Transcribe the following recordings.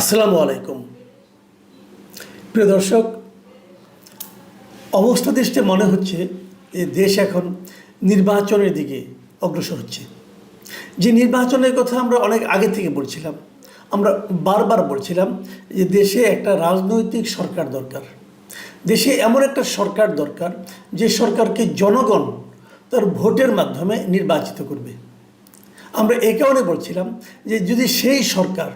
আসসালামু আলাইকুম। প্রিয় দর্শক, অবস্থা দৃষ্টে মনে হচ্ছে যে দেশ এখন নির্বাচনের দিকে অগ্রসর হচ্ছে। যে নির্বাচনের কথা আমরা অনেক আগে থেকে বলছিলাম, আমরা বারবার বলছিলাম যে দেশে একটা রাজনৈতিক সরকার দরকার। দেশে এমন একটা সরকার দরকার যে সরকারকে জনগণ তার ভোটের মাধ্যমে নির্বাচিত করবে। আমরা এই কারণে বলছিলাম যে যদি সেই সরকার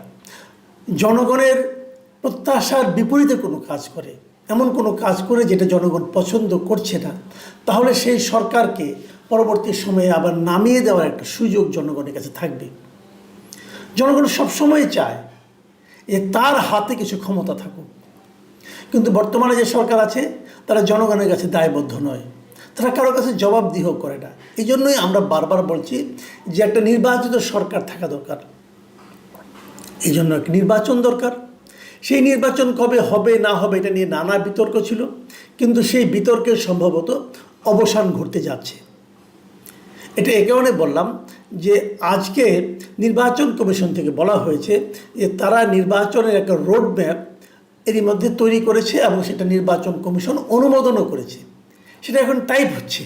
জনগণের প্রত্যাশার বিপরীতে কোনো কাজ করে, এমন কোনো কাজ করে যেটা জনগণ পছন্দ করছে না, তাহলে সেই সরকারকে পরবর্তী সময়ে আবার নামিয়ে দেওয়ার একটা সুযোগ জনগণের কাছে থাকবে। জনগণ সবসময় চায় যে তার হাতে কিছু ক্ষমতা থাকুক। কিন্তু বর্তমানে যে সরকার আছে, তারা জনগণের কাছে দায়বদ্ধ নয়। তারা কারও কাছে জবাবদিহ করে না। এই জন্যই আমরা বারবার বলছি যে একটা নির্বাচিত সরকার থাকা দরকার। এই জন্য নির্বাচন দরকার। সেই নির্বাচন কবে হবে, না হবে, এটা নিয়ে নানা বিতর্ক ছিল। কিন্তু সেই বিতর্কের সম্ভবত অবসান ঘটতে যাচ্ছে। এটা এ কারণে বললাম যে আজকে নির্বাচন কমিশন থেকে বলা হয়েছে যে তারা নির্বাচনের একটা রোড ম্যাপ এরই মধ্যে তৈরি করেছে এবং সেটা নির্বাচন কমিশন অনুমোদনও করেছে। সেটা এখন টাইপ হচ্ছে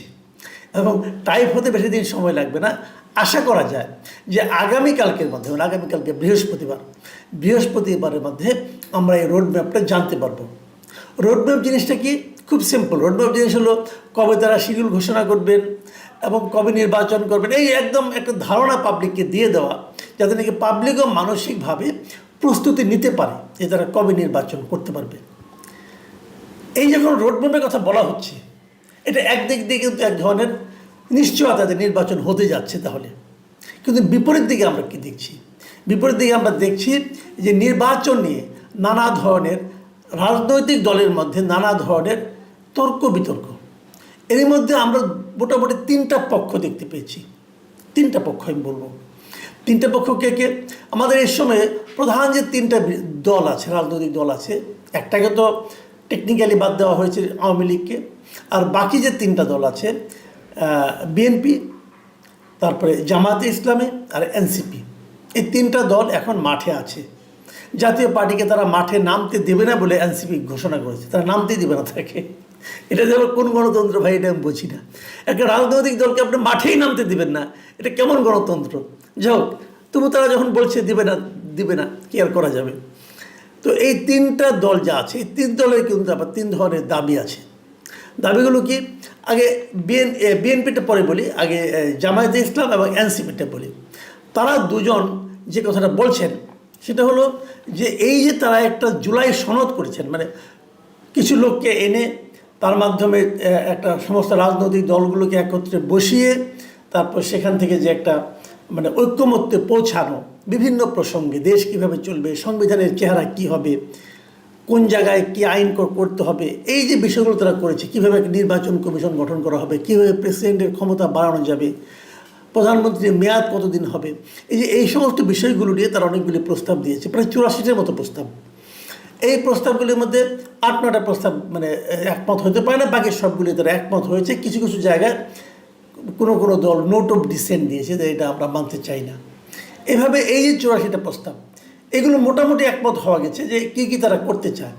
এবং টাইপ হতে বেশি দিন সময় লাগবে না। আশা করা যায় যে আগামীকালকের মধ্যে মানে আগামীকালকে বৃহস্পতিবার, বৃহস্পতিবারের মধ্যে আমরা এই রোড ম্যাপটা জানতে পারব। রোড ম্যাপ জিনিসটা কি? খুব সিম্পল রোড ম্যাপ জিনিস হলো কবে তারা শিডিউল ঘোষণা করবেন এবং কবে নির্বাচন করবেন। এই একদম একটা ধারণা পাবলিককে দিয়ে দেওয়া, যাতে নাকি পাবলিকও মানসিকভাবে প্রস্তুতি নিতে পারে যে তারা কবে নির্বাচন করতে পারবে। এই যখন রোডম্যাপের কথা বলা হচ্ছে, এটা একদিক দিয়ে কিন্তু এক ধরনের নিশ্চয়তা তাদের নির্বাচন হতে যাচ্ছে তাহলে। কিন্তু বিপরীত দিকে আমরা কি দেখছি? বিপরীত দিকে আমরা দেখছি যে নির্বাচন নিয়ে নানা ধরনের রাজনৈতিক দলের মধ্যে নানা ধরনের তর্ক বিতর্ক। এর মধ্যে আমরা মোটামুটি তিনটা পক্ষ দেখতে পেয়েছি। তিনটা পক্ষ আমি বলব। তিনটা পক্ষ কে কে? আমাদের এই সময়ে প্রধান যে তিনটা দল আছে, রাজনৈতিক দল আছে, একটাকে তো টেকনিক্যালি বাদ দেওয়া হয়েছে আওয়ামী লীগকে, আর বাকি যে তিনটা দল আছে বিএনপি তারপরে জামাতে ইসলামী আর এনসিপি এই তিনটা দল এখন মাঠে আছে। জাতীয় পার্টিকে তারা মাঠে নামতে দেবে না বলে এনসিপি ঘোষণা করেছে। তারা নামতেই দেবে না তাকে। এটা যেন কোন গণতন্ত্র ভাই, এটা আমি বুঝি না। একটা রাজনৈতিক দলকে আপনি মাঠেই নামতে দিবেন না। এটা কেমন গণতন্ত্র? যাই হোক, তবু তারা যখন বলছে দিবে না দিবে না, কি আর করা যাবে? তো এই তিনটা দল যা আছে, এই তিন দলের কিন্তু আবার তিন ধরনের দাবি আছে। দাবিগুলো কি? আগে বিএন বিএনপিটা পরে বলি, আগে জামায়াতে ইসলাম এবং এনসিপিটা বলি। তারা দুজন যে কথাটা বলছেন, সেটা হলো যে এই যে তারা একটা জুলাই সনদ করেছেন মানে কিছু লোককে এনে তার মাধ্যমে একটা সমস্ত রাজনৈতিক দলগুলোকে একত্রে বসিয়ে তারপর সেখান থেকে যে একটা মানে ঐক্যমত্যে পৌঁছানো বিভিন্ন প্রসঙ্গে দেশ কীভাবে চলবে, সংবিধানের চেহারা কি হবে কোন জায়গায় কি আইন করতে হবে, এই যে বিষয়গুলো তারা করেছে, কীভাবে নির্বাচন কমিশন গঠন করা হবে, কীভাবে প্রেসিডেন্টের ক্ষমতা বাড়ানো যাবে, প্রধানমন্ত্রীর মেয়াদ কতদিন হবে, এই যে এই সমস্ত বিষয়গুলো নিয়ে তারা অনেকগুলি প্রস্তাব দিয়েছে, প্রায় চুরাশিটার মতো প্রস্তাব। এই প্রস্তাবগুলির মধ্যে আট নটা প্রস্তাব মানে একমত হতে পারে না, বাকি সবগুলি তারা একমত হয়েছে, কিছু কিছু জায়গায় কোনো কোনো দল নোট অফ ডিসেন্ট দিয়েছে যে এটা আমরা মানতে চাই না। এভাবে এই যে চুরাশিটা প্রস্তাব এগুলো মোটামুটি একমত হওয়া গেছে যে কী কী তারা করতে চায়।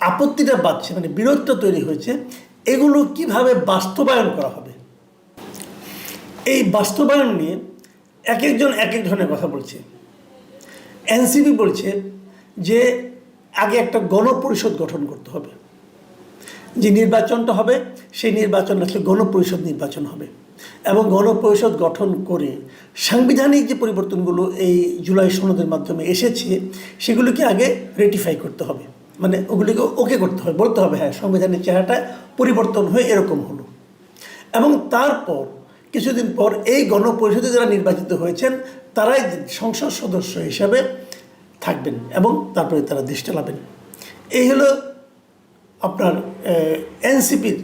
আপত্তিটা বাড়ছে মানে বিরোধটা তৈরি হয়েছে। এগুলো কীভাবে বাস্তবায়ন করা হবে? এই বাস্তবায়ন নিয়ে এক একজন এক এক ধরনের কথা বলছে। এনসিপি বলছে যে আগে একটা গণপরিষদ গঠন করতে হবে। যে নির্বাচনটা হবে, সেই নির্বাচন আসলে গণপরিষদ নির্বাচন হবে। এবং গণপরিষদ গঠন করে সাংবিধানিক যে পরিবর্তনগুলো এই জুলাই সনদের মাধ্যমে এসেছে, সেগুলোকে আগে রেটিফাই করতে হবে। মানে ওগুলিকে ওকে করতে হবে, বলতে হবে হ্যাঁ সংবিধানের চেহারাটা পরিবর্তন হয়ে এরকম হলো। এবং তারপর কিছুদিন পর এই গণপরিষদে যারা নির্বাচিত হয়েছেন, তারাই সংসদ সদস্য হিসাবে থাকবেন এবং তারপরে তারা দেশ চালাবেন। এই হলো আপনার এনসিপির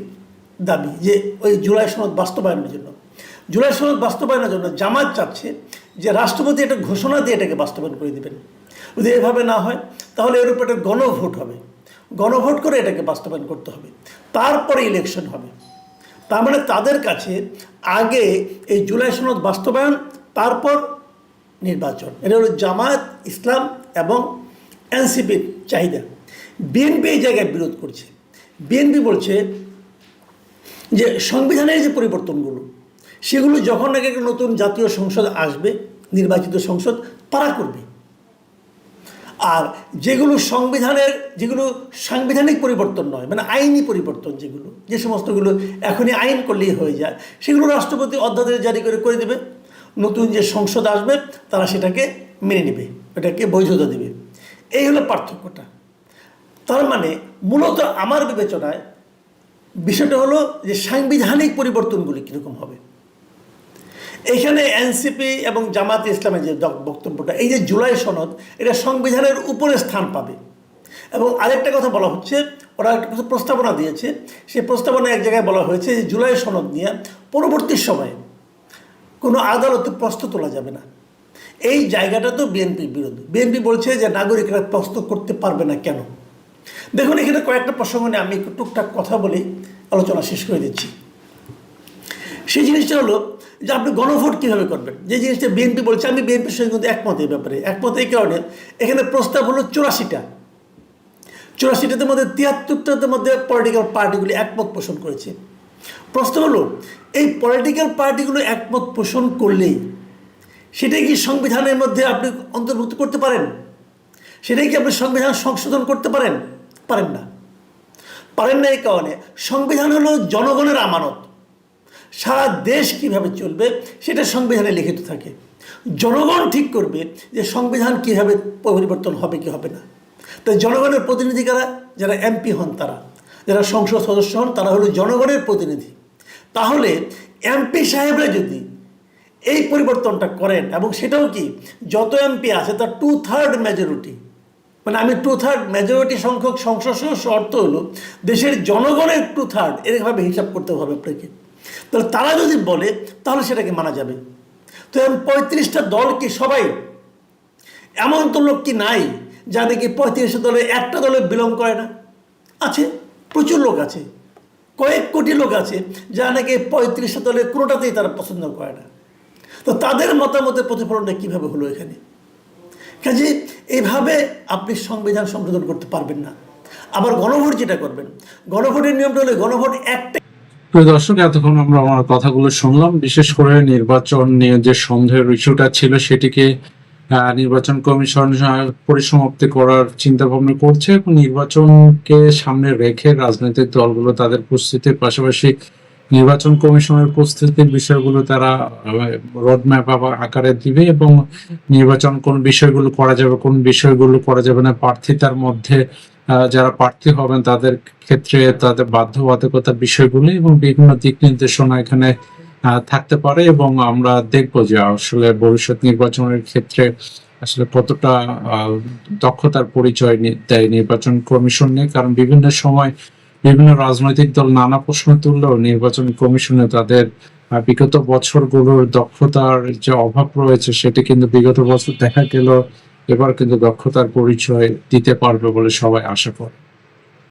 দাবি যে ওই জুলাই সনদ বাস্তবায়নের জন্য। জুলাই সনদ বাস্তবায়নের জন্য জামাত চাচ্ছে যে রাষ্ট্রপতি একটা ঘোষণা দিয়ে এটাকে বাস্তবায়ন করে দেবেন। যদি এভাবে না হয়, তাহলে এর উপর একটা গণভোট হবে। গণভোট করে এটাকে বাস্তবায়ন করতে হবে। তারপরে ইলেকশন হবে। তার মানে তাদের কাছে আগে এই জুলাই সনদ বাস্তবায়ন, তারপর নির্বাচন। এটা হলো জামায়াত, ইসলাম এবং এনসিপির চাহিদা। বিএনপি এই জায়গায় বিরোধ করছে। বিএনপি বলছে যে সংবিধানের যে পরিবর্তনগুলো সেগুলো যখন নাকি একটা নতুন জাতীয় সংসদ আসবে, নির্বাচিত সংসদ, তারা করবে। আর যেগুলো সংবিধানের, যেগুলো সাংবিধানিক পরিবর্তন নয় মানে আইনি পরিবর্তন যেগুলো, যে সমস্তগুলো এখনই আইন করলেই হয়ে যায়, সেগুলো রাষ্ট্রপতি অধ্যাদেশ জারি করে করে দেবে। নতুন যে সংসদ আসবে, তারা সেটাকে মেনে নেবে, এটাকে বৈধতা দেবে। এই হলো পার্থক্যটা। তার মানে মূলত আমার বিবেচনায় বিষয়টা হলো যে সাংবিধানিক পরিবর্তনগুলি কীরকম হবে। এখানে এনসিপি এবং জামাত ইসলামের যে বক্তব্যটা, এই যে জুলাই সনদ, এটা সংবিধানের উপরে স্থান পাবে। এবং আরেকটা কথা বলা হচ্ছে, ওরা একটা প্রস্তাবনা দিয়েছে, সেই প্রস্তাবনা এক জায়গায় বলা হয়েছে যে জুলাই সনদ নিয়ে পরবর্তী সময়ে কোনো আদালতে প্রশ্ন তোলা যাবে না। এই জায়গাটা তো বিএনপির বিরুদ্ধে বিএনপি বলছে যে নাগরিকরা প্রশ্ন করতে পারবে না কেন? দেখুন, এখানে কয়েকটা প্রসঙ্গ নিয়ে আমি একটু টুকটাক কথা বলেই আলোচনা শেষ করে দিচ্ছি। সেই জিনিসটা হলো যে আপনি গণভোট কীভাবে করবেন? যে জিনিসটা বিএনপি বলছে, আমি বিএনপির সঙ্গে কিন্তু একমত এই ব্যাপারে। একমত এই কারণে এখানে প্রস্তাব হলো চুরাশিটা। চুরাশিটার মধ্যে তিয়াত্তরটার মধ্যে পলিটিক্যাল পার্টিগুলি একমত পোষণ করেছে। প্রশ্ন হলো, এই পলিটিক্যাল পার্টিগুলো একমত পোষণ করলেই সেটাই কি সংবিধানের মধ্যে আপনি অন্তর্ভুক্ত করতে পারেন? সেটাই কি আপনি সংবিধান সংশোধন করতে পারেন? পারেন না। পারেন না এই কারণে। সংবিধান হলো জনগণের আমানত। সারা দেশ কীভাবে চলবে সেটা সংবিধানে লিখিত থাকে। জনগণ ঠিক করবে যে সংবিধান কীভাবে পরিবর্তন হবে কি হবে না। তাই জনগণের প্রতিনিধি কারা? যারা এমপি হন তারা। যারা সংসদ সদস্য হন তারা হলো জনগণের প্রতিনিধি। তাহলে এমপি সাহেবরা যদি এই পরিবর্তনটা করেন এবং সেটাও কি যত এমপি আছে তার টু থার্ড মেজরিটি মানে আমি টু থার্ড মেজরিটি সংখ্যক সংসদ সদস্য অর্থ হলো দেশের জনগণের টু থার্ড এরকমভাবে হিসাব করতে হবে আপনাকে। তাহলে তারা যদি বলে, তাহলে সেটাকে মানা যাবে। তো এখন পঁয়ত্রিশটা দল কি সবাই? এমন তো লোক কি নাই যা নাকি পঁয়ত্রিশটা দলে একটা দলে বিলং করে না? আছে, প্রচুর লোক আছে। কয়েক কোটি লোক আছে যা নাকি পঁয়ত্রিশটা দলে কোনোটাতেই তারা পছন্দ করে না। তো তাদের মতামতের প্রতিফলনটা কীভাবে হলো এখানে? কাজে এইভাবে আপনি সংবিধান সংশোধন করতে পারবেন না। আবার গণভোট যেটা করবেন, গণভোটের নিয়মটা হলে গণভোট একটা প্রিয় দর্শক, এতক্ষণ আমরা আমার কথাগুলো শুনলাম। বিশেষ করে নির্বাচন নিয়ে যে সন্দেহের ইস্যুটা ছিল, সেটিকে নির্বাচন কমিশন পরিসমাপ্তি করার চিন্তা ভাবনা করছে। এবং নির্বাচনকে সামনে রেখে রাজনৈতিক দলগুলো তাদের প্রস্তুতির পাশাপাশি নির্বাচন কমিশনের প্রস্তুতির বিষয়গুলো তারা রোডম্যাপ আকারে দিবে এবং নির্বাচন কোন বিষয়গুলো করা যাবে, কোন বিষয়গুলো করা যাবে না প্রার্থিতার মধ্যে যারা প্রার্থী হবেন তাদের ক্ষেত্রে তাদের বাধ্যবাধকতার বিষয়গুলি এবং বিভিন্ন দিক নির্দেশনা এখানে থাকতে পারে এবং আমরা দেখব যে আসলে ভবিষ্যৎ নির্বাচনের ক্ষেত্রে আসলে কতটা দক্ষতার পরিচয় দেয় নির্বাচন কমিশন নিয়ে। কারণ বিভিন্ন সময় বিভিন্ন রাজনৈতিক দল নানা প্রশ্ন তুললেও নির্বাচন কমিশনে তাদের বিগত বছরগুলোর দক্ষতার যে অভাব রয়েছে সেটি কিন্তু বিগত বছর দেখা গেল এবার কিন্তু দক্ষতার পরিচয় দিতে পারবে বলে সবাই আশা করে।